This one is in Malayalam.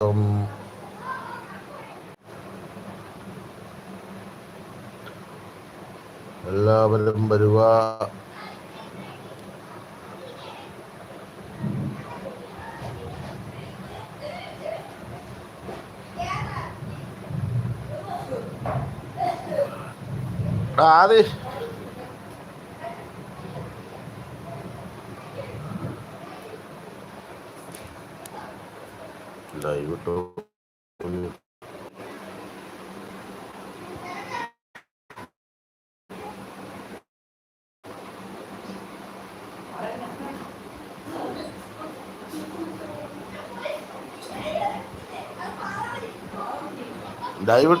ഉം, എല്ലാവരും വരുക. ആദ്യ ലൈവ് ലൈവ്